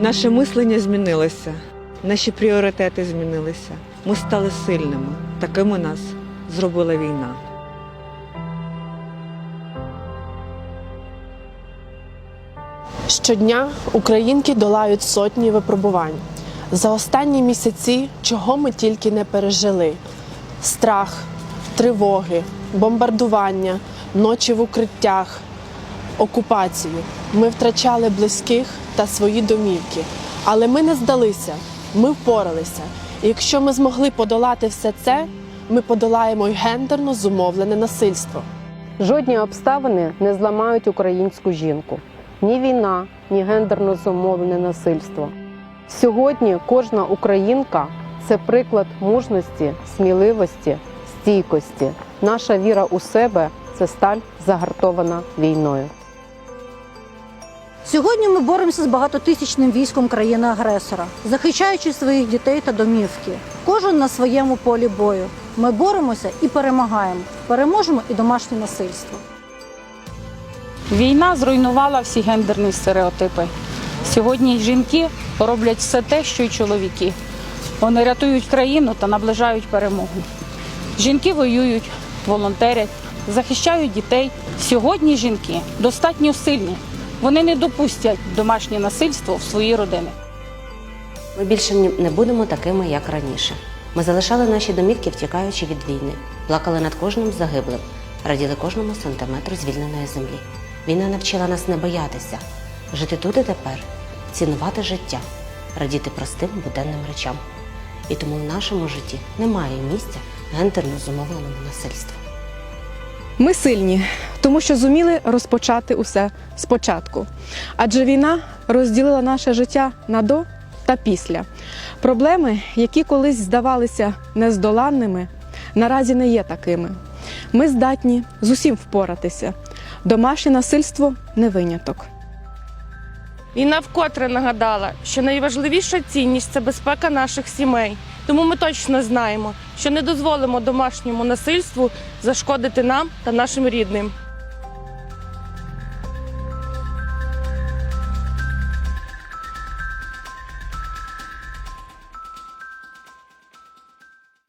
Наше мислення змінилося, наші пріоритети змінилися. Ми стали сильними. Такими нас зробила війна. Щодня українки долають сотні випробувань. За останні місяці чого ми тільки не пережили: страх, тривоги, бомбардування, ночі в укриттях, окупацію. Ми втрачали близьких та свої домівки. Але ми не здалися, ми впоралися. І якщо ми змогли подолати все це, ми подолаємо й гендерно зумовлене насильство. Жодні обставини не зламають українську жінку. Ні війна, ні гендерно зумовлене насильство. Сьогодні кожна українка це приклад мужності, сміливості, стійкості. Наша віра у себе це сталь загартована війною. Сьогодні ми боремося з багатотисячним військом країни-агресора, захищаючи своїх дітей та домівки. Кожен на своєму полі бою. Ми боремося і перемагаємо. Переможемо і домашнє насильство. Війна зруйнувала всі гендерні стереотипи. Сьогодні жінки роблять все те, що й чоловіки. Вони рятують країну та наближають перемогу. Жінки воюють, волонтерять, захищають дітей. Сьогодні жінки достатньо сильні. Вони не допустять домашнє насильство в свої родини. Ми більше ні- не будемо такими, як раніше. Ми залишали наші домівки, втікаючи від війни, плакали над кожним загиблим, раділи кожному сантиметру звільненої землі. Війна навчила нас не боятися, жити тут і тепер, цінувати життя, радіти простим буденним речам. І тому в нашому житті немає місця гендерно зумовленому насильству. Ми сильні, тому що зуміли розпочати усе спочатку. Адже війна розділила наше життя на до та після. Проблеми, які колись здавалися нездоланними, наразі не є такими. Ми здатні з усім впоратися. Домашнє насильство не виняток. Війна вкотре нагадала, що найважливіша цінність це безпека наших сімей. Тому ми точно знаємо, що не дозволимо домашньому насильству зашкодити нам та нашим рідним.